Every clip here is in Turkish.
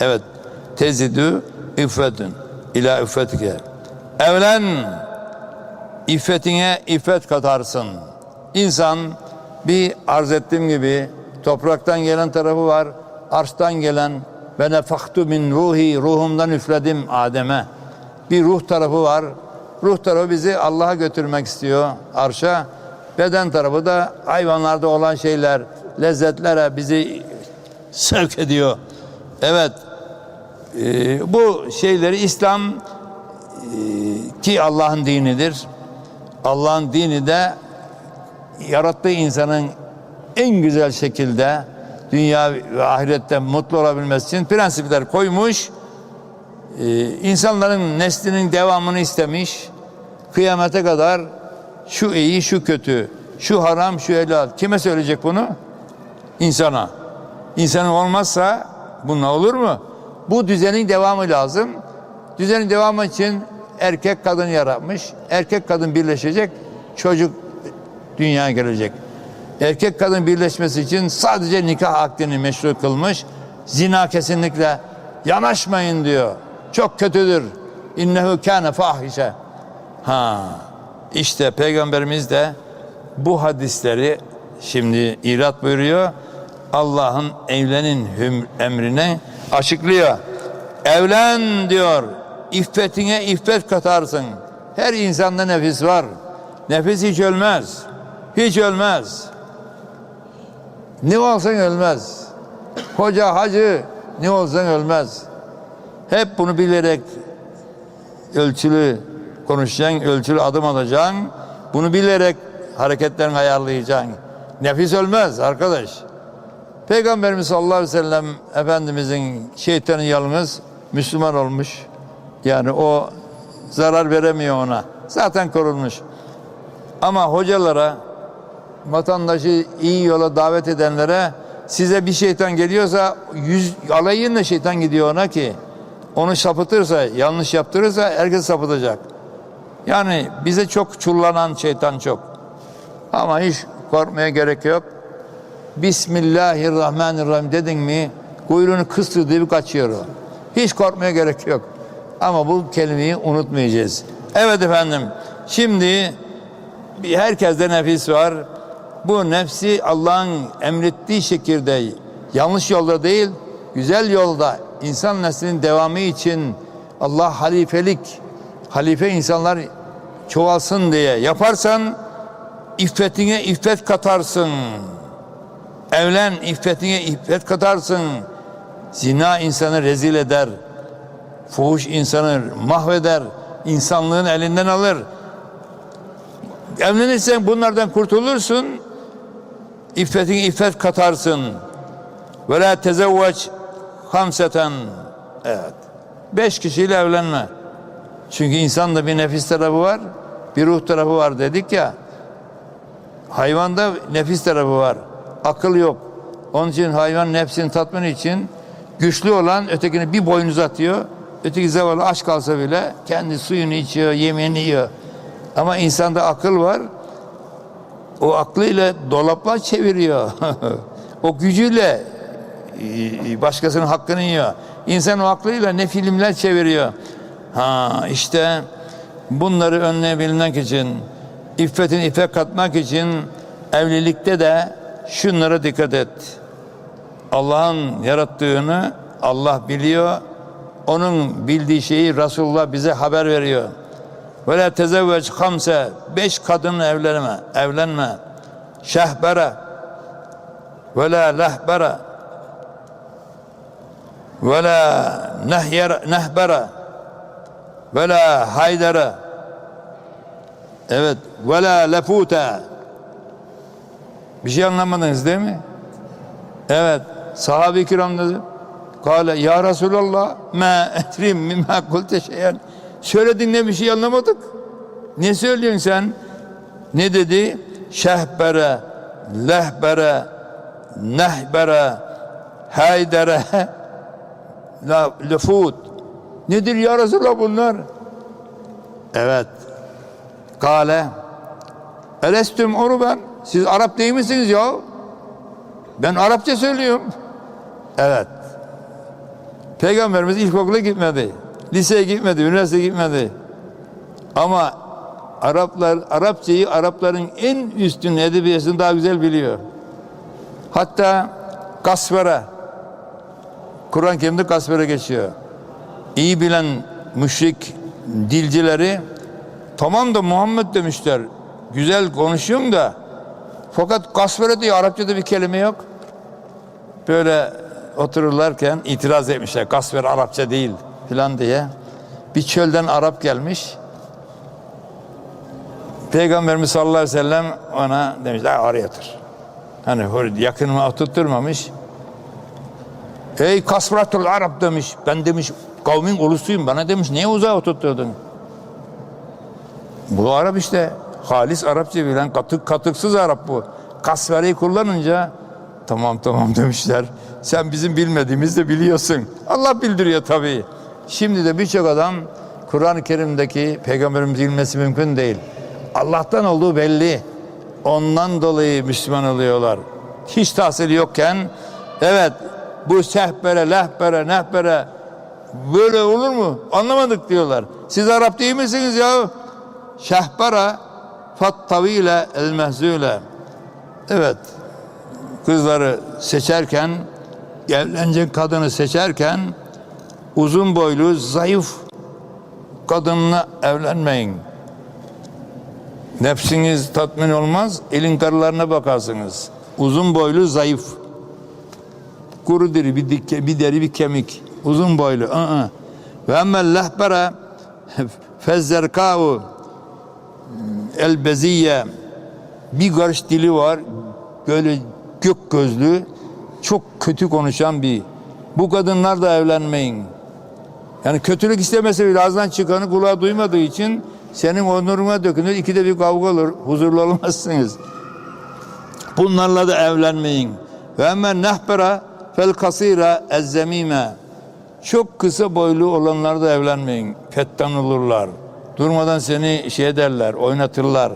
Evet. Tezidü iffetün ila iffetike. Evlen iffetine iffet katarsın. İnsan bir arz ettiğim gibi topraktan gelen tarafı var, arştan gelen ve nefaktu min ruhi ruhumdan üfledim Adem'e. Bir ruh tarafı var. Ruh tarafı bizi Allah'a götürmek istiyor arşa. Beden tarafı da hayvanlarda olan şeyler, lezzetlere bizi sevk ediyor. Evet. Ee, bu şeyleri İslam e, ki Allah'ın dinidir. Allah'ın dini de yarattığı insanın en güzel şekilde dünya ve ahirette mutlu olabilmesi için prensipler koymuş. Ee, insanların neslinin devamını istemiş. Kıyamete kadar şu iyi, şu kötü, şu haram, şu helal. Kime söyleyecek bunu? İnsana. İnsanın olmazsa bununla olur mu? Bu düzenin devamı lazım. Düzenin devamı için erkek kadın yaratmış. Erkek kadın birleşecek. Çocuk dünyaya gelecek. Erkek kadın birleşmesi için sadece nikah akdini meşru kılmış. Zina kesinlikle yanaşmayın diyor. Çok kötüdür. İnnehu kâne fahişe. Ha, işte Peygamberimiz de bu hadisleri şimdi irat buyuruyor. Allah'ın evlenin emrine açıklıyor. Evlen diyor. İffetine iffet katarsın. Her insanda nefis var. Nefis hiç ölmez. Hiç ölmez. Ne olsan ölmez. Hoca, hacı ne olsan ölmez. Hep bunu bilerek ölçülü konuşacaksın, ölçülü adım atacaksın. Bunu bilerek hareketlerini ayarlayacaksın. Nefis ölmez arkadaş. Peygamberimiz sallallahu aleyhi ve sellem Efendimizin şeytanı yalnız Müslüman olmuş. Yani o zarar veremiyor ona. Zaten korunmuş. Ama hocalara, vatandaşı iyi yola davet edenlere size bir şeytan geliyorsa yüz alayınla şeytan gidiyor ona ki onu sapıtırsa, yanlış yaptırırsa herkes sapıtacak. Yani bize çok çullanan şeytan çok. Ama hiç korkmaya gerek yok. Bismillahirrahmanirrahim dedin mi kuyruğunu kıstırdığı kaçıyor o. Hiç korkmaya gerek yok. Ama bu kelimeyi unutmayacağız. Evet efendim. Şimdi herkeste nefis var. Bu nefsi Allah'ın emrettiği şekilde yanlış yolda değil, güzel yolda insan neslinin devamı için Allah halifelik, halife insanlar çoğalsın diye yaparsan iffetine iffet katarsın. Evlen iffetine iffet katarsın. Zina insanı rezil eder. Fuhuş insanı mahveder. insanlığın elinden alır. Evlenirsen bunlardan kurtulursun. İffetine iffet katarsın. Ve la tezevveç hamseten. Evet. Beş kişiyle evlenme. Çünkü insanda bir nefis tarafı var, bir ruh tarafı var dedik ya. Hayvanda nefis tarafı var. Akıl yok. Onun için hayvan nefsini tatmin için güçlü olan ötekini bir boynuz atıyor. Öteki zavallı aç kalsa bile kendi suyunu içiyor, yemeğini yiyor. Ama insanda akıl var. O aklıyla dolaplar çeviriyor. o gücüyle e, başkasının hakkını yiyor. İnsan o aklıyla ne filmler çeviriyor. Ha işte bunları önleyebilmek için, iffetin iffet katmak için evlilikte de şunlara dikkat et. Allah'ın yarattığını Allah biliyor. Onun bildiği şeyi Resulullah bize haber veriyor. Ve la tezevveç hamse beş kadınla evlenme, evlenme. Şehbere ve la lehbere ve la nehyer, nehbere ve la haydere evet ve la lefute bir şey anlamadınız değil mi? Evet. Sahabe-i kiram dedi. Kale ya Resulallah ma etrim mimma kulte şeyen. Söyledin ne bir şey anlamadık. Ne söylüyorsun sen? Ne dedi? Şehbere, lehbere, nehbere, haydere, la, lefut. Nedir ya Resulallah bunlar? Evet. Kale Elestüm uruben siz Arap değil misiniz ya? Ben Arapça söylüyorum. Evet. Peygamberimiz ilkokula gitmedi. Liseye gitmedi, üniversiteye gitmedi. Ama Araplar Arapçayı Arapların en üstün edebiyatını daha güzel biliyor. Hatta kasvera Kur'an-ı Kerim'de kasvera geçiyor. İyi bilen müşrik dilcileri tamam da Muhammed demişler. Güzel konuşuyorum da fakat kasvera diye Arapçada bir kelime yok. Böyle otururlarken itiraz etmişler. Kasver Arapça değil filan diye. Bir çölden Arap gelmiş. Peygamberimiz sallallahu aleyhi ve sellem ona demişler oraya otur. Hani yakınıma oturtturmamış. Ey kasratul Arap demiş. Ben demiş kavmin ulusuyum. Bana demiş niye uzağa oturtturdun? Bu Arap işte. Halis Arapça bilen katık katıksız Arap bu. Kasvereyi kullanınca tamam tamam demişler. Sen bizim bilmediğimiz de biliyorsun. Allah bildiriyor tabii. Şimdi de birçok adam Kur'an-ı Kerim'deki peygamberimiz bilmesi mümkün değil. Allah'tan olduğu belli. Ondan dolayı Müslüman oluyorlar. Hiç tahsili yokken evet bu sehbere, lehbere, nehbere böyle olur mu? Anlamadık diyorlar. Siz Arap değil misiniz ya? Şehbara fattavile el mehzule. Evet. Kızları seçerken evlenecek kadını seçerken uzun boylu, zayıf kadınla evlenmeyin. Nefsiniz tatmin olmaz, elin karılarına bakarsınız. Uzun boylu, zayıf. Kuru deri, bir, dike, bir deri, bir kemik. Uzun boylu. ı-ı. Ve emmel lehbere fezzerkâhu el beziye bir karış dili var. Böyle gök gözlü, çok kötü konuşan bir. Bu kadınlar da evlenmeyin. Yani kötülük istemese bile ağzından çıkanı kulağı duymadığı için senin onuruna dökülür. İkide bir kavga olur. Huzurlu olmazsınız. Bunlarla da evlenmeyin. Ve hemen nehbera fel kasira ezzemime. Çok kısa boylu olanlar da evlenmeyin. Fettan olurlar. Durmadan seni şey ederler, oynatırlar.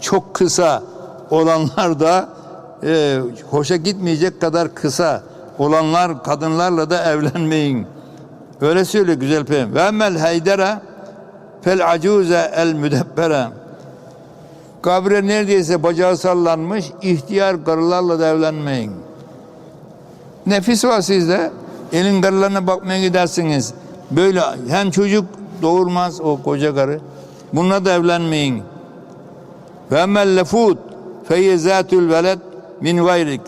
Çok kısa olanlar da e, hoşa gitmeyecek kadar kısa olanlar kadınlarla da evlenmeyin. Öyle söylüyor güzel peygamber. Ve emmel heydere fel acuze el müdebbere. Kabre neredeyse bacağı sallanmış ihtiyar karılarla da evlenmeyin. Nefis var sizde. Elin karılarına bakmaya gidersiniz. Böyle hem çocuk doğurmaz o koca karı. Bununla da evlenmeyin. Ve emmel lefut feyyezatül veled min gayrik.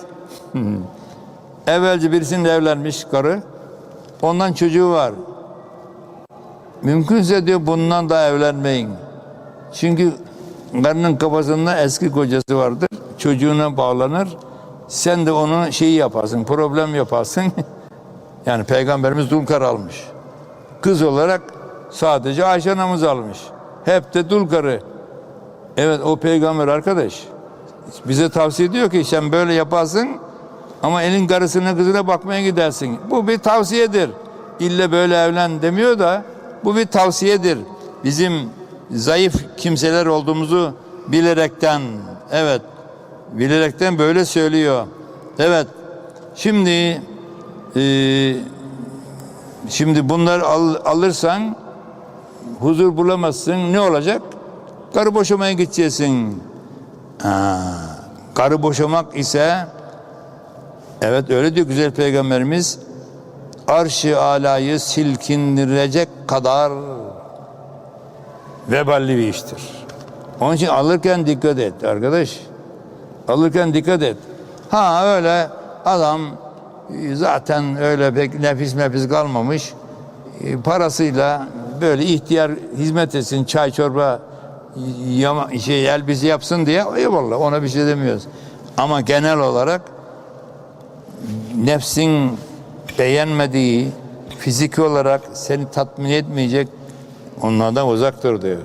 Evvelce birisinde evlenmiş karı. Ondan çocuğu var. Mümkünse diyor bundan da evlenmeyin. Çünkü karının kafasında eski kocası vardır. Çocuğuna bağlanır. Sen de onun şeyi yaparsın, problem yaparsın. yani Peygamberimiz dul almış. Kız olarak sadece Ayşe anamız almış. Hep de dul karı. Evet o peygamber arkadaş. Bize tavsiye ediyor ki sen böyle yaparsın ama elin karısına kızına bakmaya gidersin. Bu bir tavsiyedir. İlle böyle evlen demiyor da bu bir tavsiyedir. Bizim zayıf kimseler olduğumuzu bilerekten evet bilerekten böyle söylüyor. Evet. Şimdi e, şimdi bunları al, alırsan huzur bulamazsın. Ne olacak? Karı boşamaya gideceksin. Ha, karı boşamak ise evet öyle diyor güzel peygamberimiz arş-ı alayı silkindirecek kadar veballi bir iştir. Onun için alırken dikkat et arkadaş. Alırken dikkat et. Ha öyle adam zaten öyle pek nefis nefis kalmamış. E, Parasıyla böyle ihtiyar hizmet etsin çay çorba yama, şey elbise yapsın diye eyvallah ona bir şey demiyoruz. Ama genel olarak nefsin beğenmediği fiziki olarak seni tatmin etmeyecek onlardan uzak dur diyor.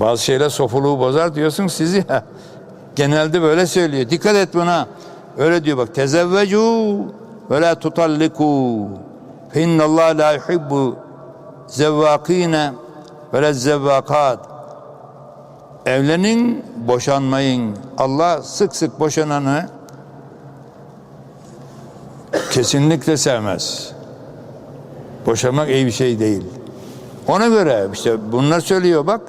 Bazı şeyler sofuluğu bozar diyorsun sizi. Genelde böyle söylüyor. Dikkat et buna. Öyle diyor bak. Tezevvecu ve la tutalliku. Fe innallah la yuhibbu zevvakine ve zevvakat. Evlenin, boşanmayın. Allah sık sık boşananı kesinlikle sevmez. Boşanmak iyi bir şey değil. Ona göre işte bunlar söylüyor bak.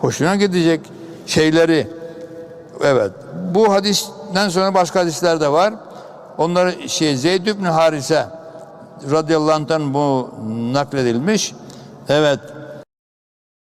Hoşuna gidecek şeyleri. Evet. Bu hadisten sonra başka hadisler de var. Onları şey Zeyd ibn Harise radıyallahu anh'tan bu nakledilmiş. Evet.